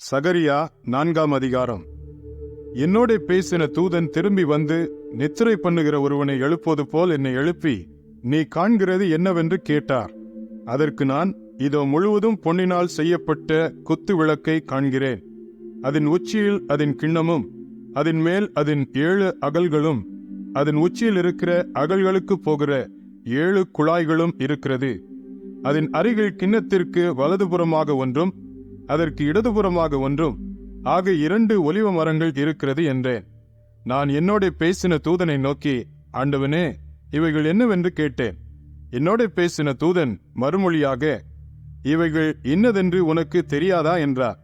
சகரியா நான்காம் அதிகாரம். என்னோட பேசின தூதன் திரும்பி வந்து நித்திரை பண்ணுகிற ஒருவனை எழுப்புவது போல் என்னை எழுப்பி நீ காண்கிறது என்னவென்று கேட்டார். அதற்கு நான் இதோ முழுவதும் பொன்னினால் செய்யப்பட்ட குத்து விளக்கை காண்கிறேன். அதன் உச்சியில் அதன் கிண்ணமும் அதன் மேல் அதன் ஏழு அகல்களும் அதன் உச்சியில் இருக்கிற அகல்களுக்கு போகிற ஏழு குழாய்களும் இருக்கிறது. அதன் அருகில் கிண்ணத்திற்கு வலதுபுறமாக ஒன்றும் அதற்கு இடதுபுறமாக ஒன்றும் ஆக இரண்டு ஒலிவ மரங்கள் இருக்கிறது என்றேன். நான் என்னோட பேசின தூதனை நோக்கி ஆண்டவனே இவைகள் என்னவென்று கேட்டேன். என்னோட பேசின தூதன் மறுமொழியாக இவைகள் இன்னதென்று உனக்கு தெரியாதா? என்றார்.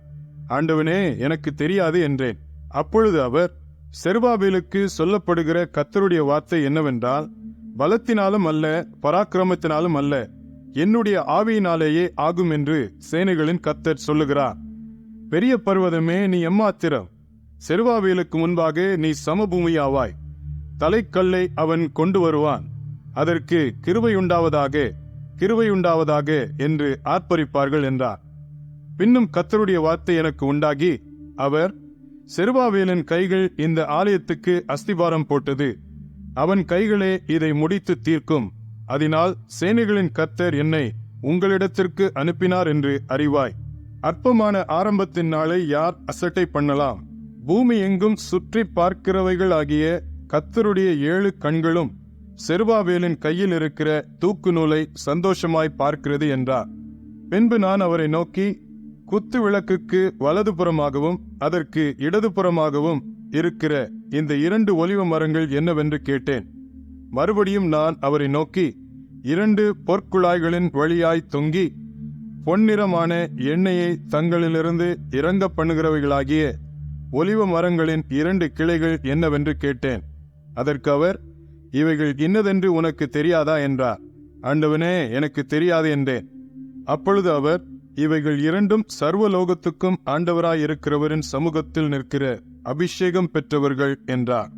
ஆண்டவனே எனக்கு தெரியாது என்றேன். அப்பொழுது அவர் செருபாபிலுக்கு சொல்லப்படுகிற கத்தருடைய வார்த்தை என்னவென்றால் பலத்தினாலும் அல்ல பராக்கிரமத்தினாலும் அல்ல. என்னுடைய ஆவியினாலேயே ஆகும் என்று சேனைகளின் கத்தர் சொல்லுகிறார். பெரிய பர்வதமே நீ எம்மாத்திரம். செருவாவேலுக்கு முன்பாக நீ சமபூமியாவாய். தலைக்கல்லை அவன் கொண்டு வருவான். அதற்கு கிருபையுண்டாவதாக கிருபையுண்டாவதாக என்று ஆர்ப்பரிப்பார்கள் என்றார். பின்னும் கத்தருடைய வார்த்தை எனக்கு உண்டாகி அவர் செருபாவேலின் கைகள் இந்த ஆலயத்துக்கு அஸ்திபாரம் போட்டது. அவன் கைகளே இதை முடித்து தீர்க்கும். அதனால் சேனைகளின் கத்தர் என்னை உங்களிடத்திற்கு அனுப்பினார் என்று அறிவாய். அற்பமான ஆரம்பத்தின் நாளை யார் அசட்டை பண்ணலாம்? பூமி எங்கும் சுற்றி பார்க்கிறவைகள் ஆகிய கத்தருடைய ஏழு கண்களும் செருபாவேலின் கையில் இருக்கிற தூக்கு நூலை சந்தோஷமாய் பார்க்கிறது என்றார். பின்பு நான் அவரை நோக்கி குத்து விளக்குக்கு வலதுபுறமாகவும் அதற்கு இடதுபுறமாகவும் இருக்கிற இந்த இரண்டு ஒலிவ மரங்கள் என்னவென்று கேட்டேன். மறுபடியும் நான் அவரை நோக்கி இரண்டு பொற்குழாய்களின் வழியாய் தொங்கி பொன்னிறமான எண்ணெயை தங்களிலிருந்து இறங்க பண்ணுகிறவைகளாகிய ஒலிவ மரங்களின் இரண்டு கிளைகள் என்னவென்று கேட்டேன். அதற்கு அவர் இவைகள் இன்னதென்று உனக்கு தெரியாதா என்றார். ஆண்டவனே எனக்கு தெரியாது என்றேன். அப்பொழுது அவர் இவைகள் இரண்டும் சர்வலோகத்துக்கும் ஆண்டவராயிருக்கிறவரின் சமூகத்தில் நிற்கிற அபிஷேகம் பெற்றவர்கள் என்றார்.